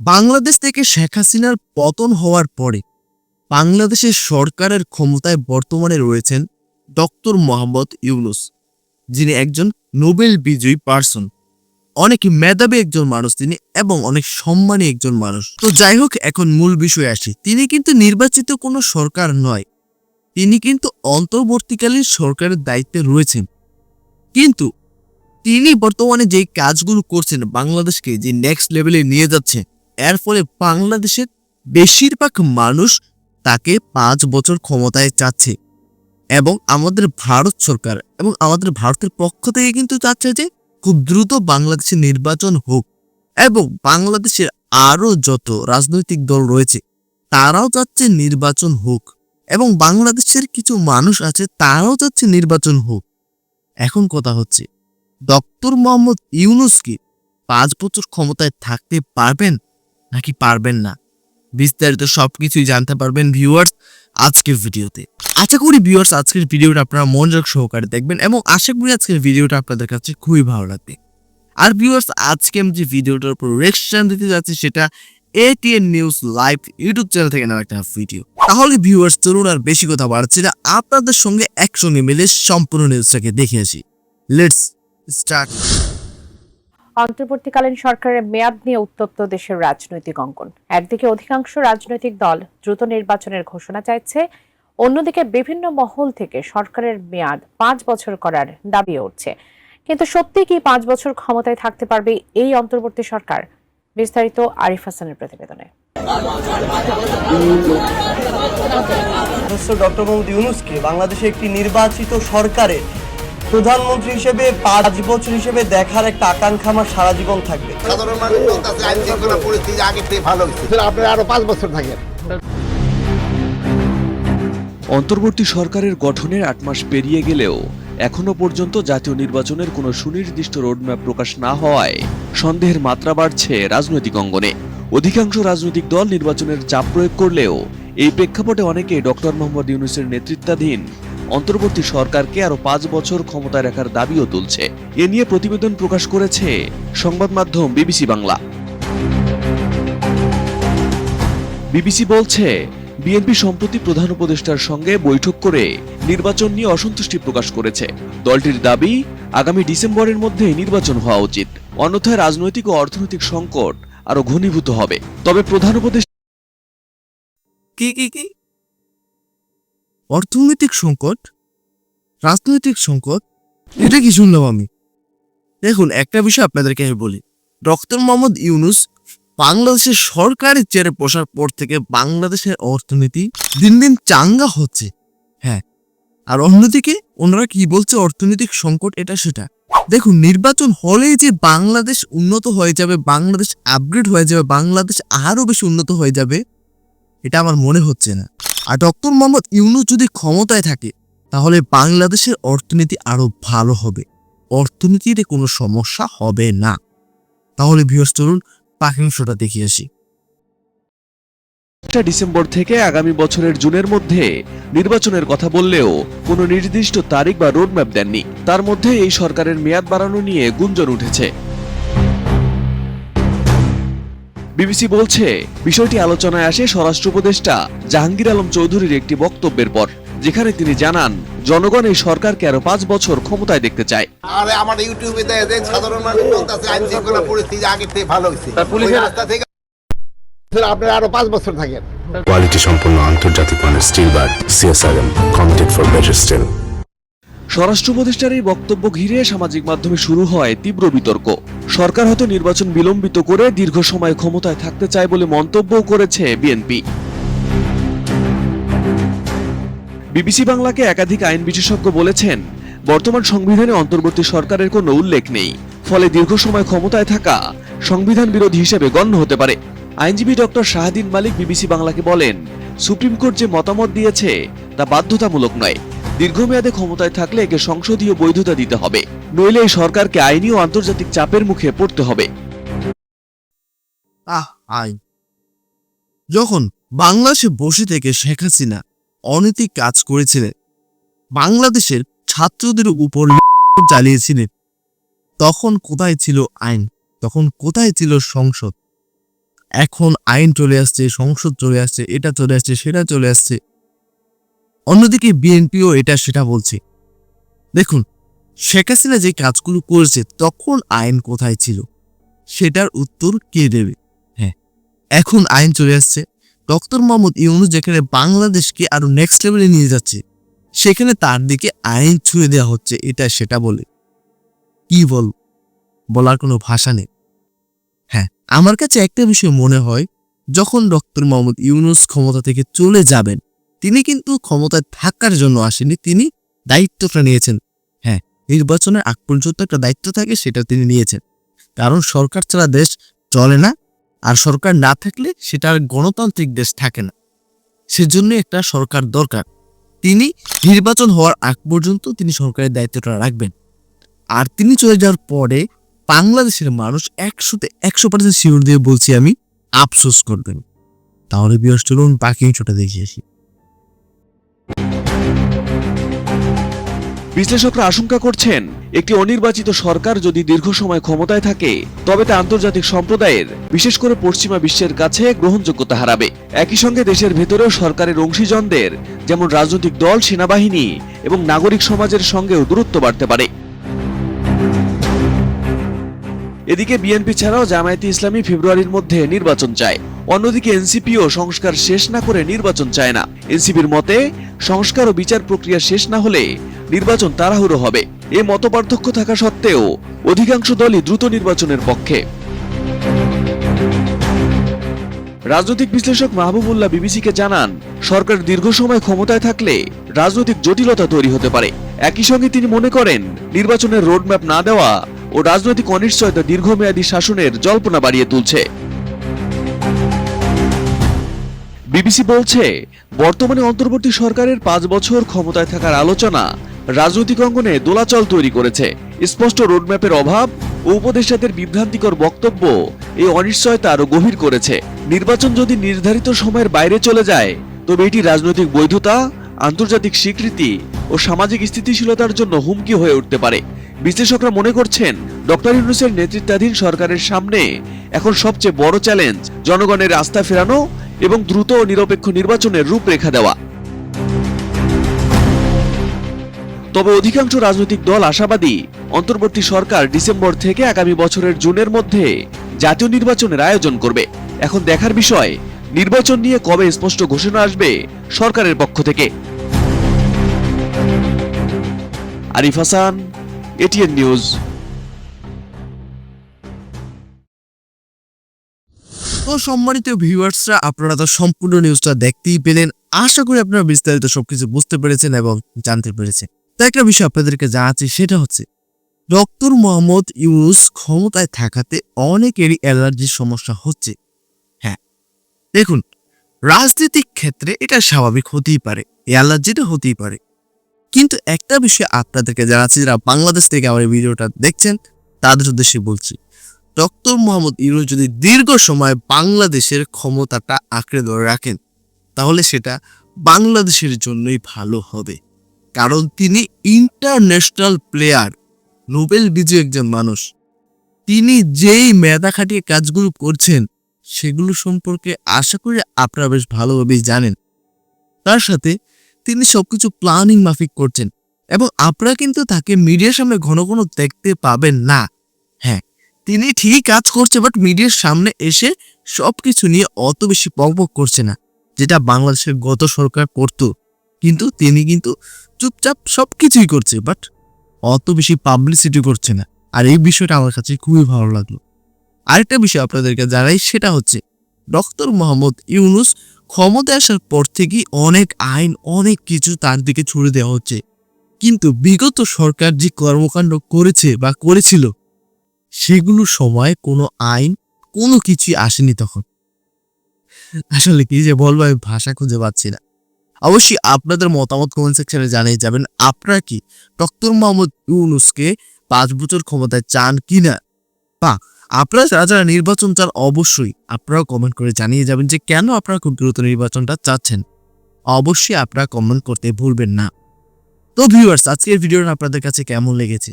বাংলাদেশ থেকে শেখ হাসিনার পতন হওয়ার পরে বাংলাদেশের সরকারের ক্ষমতায় বর্তমানে রয়েছেন ডক্টর মোহাম্মদ ইউনুস, যিনি একজন নোবেল বিজয়ী পার্সন। অনেক মেধাবী একজন মানুষ তিনি এবং অনেক সম্মানী একজন মানুষ। তো যাই হোক, এখন মূল বিষয়ে আসি। তিনি কিন্তু নির্বাচিত কোনো সরকার নয়। তিনি কিন্তু অন্তর্বর্তীকালীন সরকারের দায়িত্বে রয়েছেন। কিন্তু তিনি বর্তমানে যে কাজগুলো করছেন বাংলাদেশকে, যে নেক্সট লেভেলে নিয়ে যাচ্ছে এর ফলে বাংলাদেশের বেশিরভাগ মানুষ তাকে পাঁচ বছর ক্ষমতায় চাচ্ছে। এবং আমাদের ভারত সরকার এবং আমাদের ভারতের পক্ষ থেকে কিন্তু চাচ্ছে যে খুব দ্রুত বাংলাদেশে নির্বাচন হোক। এবং বাংলাদেশের আরও যত রাজনৈতিক দল রয়েছে, তারাও চাচ্ছে নির্বাচন হোক। এবং বাংলাদেশের কিছু মানুষ আছে, তারাও চাচ্ছে নির্বাচন হোক। এখন কথা হচ্ছে, ডক্টর মোহাম্মদ ইউনুস কি পাঁচ বছর ক্ষমতায় থাকতে পারবেন? নাকি পারবেন না? বিস্তারিত সব কিছুই জানতে পারবেন ভিউয়ার্স আজকের ভিডিওতে। আশা করি ভিউয়ার্স আজকের ভিডিওটা আপনারা মনোযোগ সহকারে দেখবেন এবং আশা করি আজকের ভিডিওটা আপনাদের কাছে খুবই ভালো লাগবে। আর ভিউয়ার্স আজকে আমি যে ভিডিওটার উপর রিয়েকশন দিতে যাচ্ছি সেটা ATN news live YouTube channel থেকে নেওয়া একটা ভিডিও তাহলে ভিউয়ার্স চলুন আর বেশি কথা বাড়ছে না, আপনাদের সঙ্গে একসঙ্গে মিলে সম্পূর্ণ নিউজটাকে দেখে আসি। লেটস স্টার্ট অন্তর্বর্তীকালীন সরকারের মেয়াদ নিয়ে উত্তপ্ত দেশের রাজনৈতিক অঙ্কন একদিকে অধিকাংশ রাজনৈতিক দল দ্রুত নির্বাচনের ঘোষণা চাইছে, অন্যদিকে বিভিন্ন মহল থেকে সরকারের মেয়াদ পাঁচ বছর করার দাবি উঠছে। কিন্তু সত্যি কি পাঁচ বছর ক্ষমতায় থাকতে পারবে এই অন্তর্বর্তী সরকার? বিস্তারিত আরিফ হাসানের প্রতিবেদনে। ডক্টর মোহাম্মদ ইউনুসকে বাংলাদেশে একটি নির্বাচিত সরকারের প্রধানমন্ত্রী হিসেবে পাঁচ বছর হিসেবে দেখার একটা আকাঙ্ক্ষা আমার সারা জীবন থাকবে। সাধারণ মানুষ বলতেছে আইন শৃঙ্খলা পরিস্থিতি আগে থেকে ভালো হচ্ছে আপনারা আরও পাঁচ বছর থাকেন। অন্তর্বর্তী সরকারের গঠনের আট মাস পেরিয়ে গেলেও এখনও পর্যন্ত জাতীয় নির্বাচনের কোনো সুনির্দিষ্ট রোডম্যাপ প্রকাশ না হওয়ায় সন্দেহের মাত্রা বাড়ছে রাজনৈতিক অঙ্গনে। অধিকাংশ রাজনৈতিক দল নির্বাচনের চাপ প্রয়োগ করলেও এই প্রেক্ষাপটে অনেকে ডক্টর মোহাম্মদ ইউনুসের নেতৃত্বাধীন অন্তর্বর্তী সরকারকে আরও পাঁচ বছর ক্ষমতায় রাখার দাবিও তুলছে। এ নিয়ে প্রতিবেদন প্রকাশ করেছে সংবাদ মাধ্যম বিবিসি বাংলা। বিবিসি বলছে, বিএনপি সম্প্রতি প্রধান উপদেষ্টার সঙ্গে বৈঠক করে নির্বাচন নিয়ে অসন্তুষ্টি প্রকাশ করেছে। দলটির দাবি, আগামী ডিসেম্বরের মধ্যে নির্বাচন হওয়া উচিত। অন্যথায় রাজনৈতিক ও অর্থনৈতিক সংকট আরও ঘনীভূত হবে। তবে প্রধান উপদেষ্টা কি কি কি? অর্থনৈতিক সংকট, রাজনৈতিক সংকট, এটা কি শুনলাম আমি? দেখুন, একটা বিষয় আপনাদেরকে আমি বলি। ডক্টর মোহাম্মদ ইউনুস বাংলাদেশের সরকারের চেয়ারে বসার পর থেকে বাংলাদেশের অর্থনীতি দিন দিন চাঙ্গা হচ্ছে। হ্যাঁ আর অন্যদিকে ওনারা কি বলছে? অর্থনৈতিক সংকট এটা সেটা। দেখুন, নির্বাচন হলেই যে বাংলাদেশ উন্নত হয়ে যাবে, বাংলাদেশ আপগ্রেড হয়ে যাবে, বাংলাদেশ আরও বেশি উন্নত হয়ে যাবে, এটা আমার মনে হচ্ছে না। আর ডক্টর মোহাম্মদ ইউনুস যদি ক্ষমতায় থাকে, তাহলে বাংলাদেশের অর্থনীতি আরও ভালো হবে। অর্থনীতিতে কোনো সমস্যা হবে না। তাহলে ভিউয়ার্স চলুন পাখি অংশটা দেখিয়ে আসি। ডিসেম্বর থেকে আগামী বছরের জুনের মধ্যে নির্বাচনের কথা বললেও কোনো নির্দিষ্ট তারিখ বা রোডম্যাপ দেননি। তার মধ্যে এই সরকারের মেয়াদ বাড়ানো নিয়ে গুঞ্জন উঠেছে। বিবিসি বলছে বিষয়টি আলোচনায় আসে স্বরাষ্ট্র উপদেষ্টা জাহাঙ্গীর আলম চৌধুরীর একটি বক্তব্যের পর যেখানে তিনি জানান জনগণ এই সরকারকে আরও পাঁচ বছর ক্ষমতায় দেখতে চায়। আর আমার ইউটিউবে দেয় যে সাধারণ মানুষ বলতেছে আইন শৃঙ্খলা পরিস্থিতি আগে থেকে ভালো হচ্ছে পুলিশের রাস্তা থেকে আপনারা আরও পাঁচ বছর থাকেন। কোয়ালিটি সম্পন্ন আন্তর্জাতিক মানের steel bar CSRM committed for better steel স্বরাষ্ট্র উপদেষ্টার এই বক্তব্য ঘিরে সামাজিক মাধ্যমে শুরু হয় তীব্র বিতর্ক। সরকার হয়তো নির্বাচন বিলম্বিত করে দীর্ঘ সময় ক্ষমতায় থাকতে চায় বলে মন্তব্যও করেছে বিএনপি। বিবিসি বাংলাকে একাধিক আইন বিশেষজ্ঞ বলেছেন, বর্তমান সংবিধানে অন্তর্বর্তী সরকারের কোনো উল্লেখ নেই। ফলে দীর্ঘ সময় ক্ষমতায় থাকা সংবিধান বিরোধী হিসেবে গণ্য হতে পারে। আইনজীবী ডক্টর শাহাদিন মালিক বিবিসি বাংলাকে বলেন, সুপ্রিম কোর্ট যে মতামত দিয়েছে তা বাধ্যতামূলক নয়। দীর্ঘমেয়াদে ক্ষমতায় থাকলে একে সংসদীয় বৈধতা দিতে হবে। নইলে এই সরকারকে আইনি ও আন্তর্জাতিক চাপের মুখে পড়তে হবে। যখন বাংলাদেশে বসে থেকে শেখ হাসিনা অনৈতিক কাজ করেছিলেন, বাংলাদেশের ছাত্রদের উপর চালিয়েছিলেন তখন কোথায় ছিল আইন? তখন কোথায় ছিল সংসদ? এখন আইন চলে আসছে, সংসদ চলে আসছে, এটা চলে আসছে, সেটা চলে আসছে অন্যদিকে বিএনপিও এটা সেটা বলছে। দেখুন, শেখ হাসিনা যে কাজগুলো করেছে, তখন আইন কোথায় ছিল? সেটার উত্তর কে দেবে? হ্যাঁ এখন আইন চলে আসছে। ডক্টর মোহাম্মদ ইউনুস যেখানে বাংলাদেশকে আরও নেক্সট লেভেলে নিয়ে যাচ্ছে, সেখানে তার দিকে আইন ছুঁয়ে দেওয়া হচ্ছে, এটা সেটা বলে। কি বল, বলার কোনো ভাষা নেই। হ্যাঁ আমার কাছে একটা বিষয় মনে হয়, যখন ডক্টর মোহাম্মদ ইউনুস ক্ষমতা থেকে চলে যাবেন তিনি কিন্তু ক্ষমতায় থাকার জন্য আসেনি তিনি দায়িত্বটা নিয়েছেন। হ্যাঁ নির্বাচনের আগ পর্যন্ত একটা দায়িত্ব থাকে, সেটা তিনি নিয়েছেন। কারণ সরকার ছাড়া দেশ চলে না, আর সরকার না থাকলে সেটা গণতান্ত্রিক দেশ থাকে না। সেজন্য একটা সরকার দরকার। তিনি নির্বাচন হওয়ার আগ পর্যন্ত তিনি সরকারের দায়িত্বটা রাখবেন। আর তিনি চলে যাওয়ার পরে বাংলাদেশের মানুষ একশোতে একশো পার্সেন্ট শিওর দিয়ে বলছি আমি, আফসোস করবেন। তাহলে বিয়স চলুন বাকি ছোটা দেখে আসি। বিশ্লেষকরা আশঙ্কা করছেন, একটি অনির্বাচিত সরকার যদি দীর্ঘ সময় ক্ষমতায় থাকে, তবে তা আন্তর্জাতিক সম্প্রদায়ের, বিশেষ করে পশ্চিমা বিশ্বের কাছে গ্রহণযোগ্যতা হারাবে। একই সঙ্গে দেশের ভেতরেও সরকারের অংশীজনদের, যেমন রাজনৈতিক দল, সেনাবাহিনী এবং নাগরিক সমাজের সঙ্গেও দূরত্ব বাড়তে পারে। এদিকে বিএনপি ছাড়াও জামায়াতে ইসলামী ফেব্রুয়ারির মধ্যে নির্বাচন চায়। অন্যদিকে এনসিপিও সংস্কার শেষ না করে নির্বাচন চায় না। এনসিপির মতে, সংস্কার ও বিচার প্রক্রিয়া শেষ না হলে নির্বাচন তাড়াহুড়ো হবে। এ মতপার্থক্য থাকা সত্ত্বেও অধিকাংশ দলই দ্রুত নির্বাচনের পক্ষে। রাজনৈতিক বিশ্লেষক মাহবুবুল্লাহ বিবিসিকে জানান, সরকার দীর্ঘ সময় ক্ষমতায় থাকলে রাজনৈতিক জটিলতা তৈরি হতে পারে। একই সঙ্গে তিনি মনে করেন, নির্বাচনের রোডম্যাপ না দেওয়া ও রাজনৈতিক অনিশ্চয়তা দীর্ঘমেয়াদী শাসনের জল্পনা বাড়িয়ে তুলছে। বিবিসি বলছে, বর্তমানে অন্তর্বর্তী সরকারের পাঁচ বছর ক্ষমতায় থাকার আলোচনা রাজনৈতিক অঙ্গনে দোলাচল তৈরি করেছে। স্পষ্ট রোডম্যাপের অভাব ও উপদেষ্টাদের বিভ্রান্তিকর বক্তব্য এই অনিশ্চয়তা আরও গভীর করেছে। নির্বাচন যদি নির্ধারিত সময়ের বাইরে চলে যায়, তবে এটি রাজনৈতিক বৈধতা, আন্তর্জাতিক স্বীকৃতি ও সামাজিক স্থিতিশীলতার জন্য হুমকি হয়ে উঠতে পারে। বিশ্লেষকরা মনে করছেন, ডক্টর ইউনুসের নেতৃত্বাধীন সরকারের সামনে এখন সবচেয়ে বড় চ্যালেঞ্জ জনগণের আস্থা ফেরানো এবং দ্রুত ও নিরপেক্ষ নির্বাচনের রূপরেখা দেওয়া। তবে অধিকাংশ রাজনৈতিক দল আশাবাদী। অন্তর্বর্তী সরকার ডিসেম্বর থেকে আগামী বছরের জুনের মধ্যে জাতীয় নির্বাচনের আয়োজন করবে। এখন দেখার বিষয়, নির্বাচন নিয়ে কবে স্পষ্ট ঘোষণা আসবে সরকারের পক্ষ থেকে। Arif Hasan, ATN news. তো সম্মানিত ভিউয়ার্সরা, আপনারা তো সম্পূর্ণ নিউজটা দেখতেই পেলেন। আশা করি আপনারা বিস্তারিত সবকিছু বুঝতে পেরেছেন এবং জানতে পেরেছেন। তো একটা বিষয় আপনাদেরকে জানাচ্ছি, সেটা হচ্ছে ডক্টর মোহাম্মদ ইউনুস ক্ষমতায় থাকাতে অনেকেরই অ্যালার্জির সমস্যা হচ্ছে। হ্যাঁ দেখুন, রাজনৈতিক ক্ষেত্রে এটা স্বাভাবিক হতেই পারে অ্যালার্জিটা হতেই পারে। কিন্তু একটা বিষয় আপনাদেরকে জানাচ্ছি, যারা বাংলাদেশ থেকে আমার এই ভিডিওটা দেখছেন, তাদের উদ্দেশ্যে বলছি, ডক্টর মোহাম্মদ ইউনুস যদি দীর্ঘ সময় বাংলাদেশের ক্ষমতাটা আঁকড়ে ধরে রাখেন, তাহলে সেটা বাংলাদেশের জন্যই ভালো হবে। কারণ তিনি ইন্টারন্যাশনাল প্লেয়ার নোবেল বিজয়ী একজন মানুষ। তিনি যেই মেধা খাটিয়ে কাজগুলো করছেন, সেগুলো সম্পর্কে আশা করি আপনারা বেশ ভালোভাবেই জানেন। তার সাথে তিনি সবকিছু প্ল্যানিং মাফিক করছেন এবং আপনারা কিন্তু তাকে মিডিয়ার সামনে ঘন ঘন দেখতে পাবেন না। হ্যাঁ তিনি ঠিকই কাজ করছে বাট মিডিয়ার সামনে এসে সব কিছু নিয়ে অত বেশি পকপক করছে না, যেটা বাংলাদেশের গত সরকার করত। কিন্তু তিনি কিন্তু চুপচাপ সবকিছুই করছে বাট অত বেশি পাবলিসিটি করছে না। আর এই বিষয়টা আমার কাছে খুবই ভালো লাগল। আরেকটা বিষয় আপনাদেরকে জানাই, সেটা হচ্ছে ডক্টর মোহাম্মদ ইউনুস ক্ষমতায় আসার পর থেকেই অনেক আইন, অনেক কিছু তার দিকে ছুড়ে দেওয়া হচ্ছে। কিন্তু বিগত সরকার যে কর্মকাণ্ড করেছে বা করেছিল, সেগুলো সময় কোনো আইন, কোনো কিছুই আসেনি তখন। আসলে কি যে বলব, আমি ভাষা খুঁজে পাচ্ছি না। অবশ্যই আপনাদের মতামত কমেন্ট সেকশনে জানিয়ে যাবেন, আপনারা কি ডক্টর মোহাম্মদ ইউনুসকে পাঁচ বছর ক্ষমতায় চান কিনা? বা আপনারা যারা যারা নির্বাচন চান, অবশ্যই আপনারাও কমেন্ট করে জানিয়ে যাবেন যে কেন আপনারা খুব দ্রুত নির্বাচনটা চাচ্ছেন। অবশ্যই আপনারা কমেন্ট করতে ভুলবেন না। তো ভিউয়ার্স আজকের ভিডিওটা আপনাদের কাছে কেমন লেগেছে?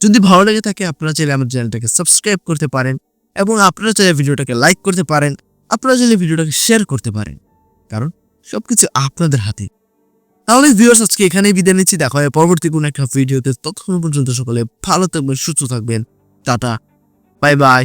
যদি ভালো লেগে থাকে, আপনারা চাইলে আমার চ্যানেলটাকে সাবস্ক্রাইব করতে পারেন এবং আপনারা চাইলে ভিডিওটাকে লাইক করতে পারেন, আপনারা চাইলে ভিডিওটাকে শেয়ার করতে পারেন। কারণ সবকিছু আপনাদের হাতে। তাহলে ভিউয়ার্স আজকে এখানেই বিদায় নিচ্ছি। দেখা হয় পরবর্তী কোনো একটা ভিডিওতে। ততক্ষণ পর্যন্ত সকলে ভালো থাকবেন, সুস্থ থাকবেন। টাটা। Bye bye.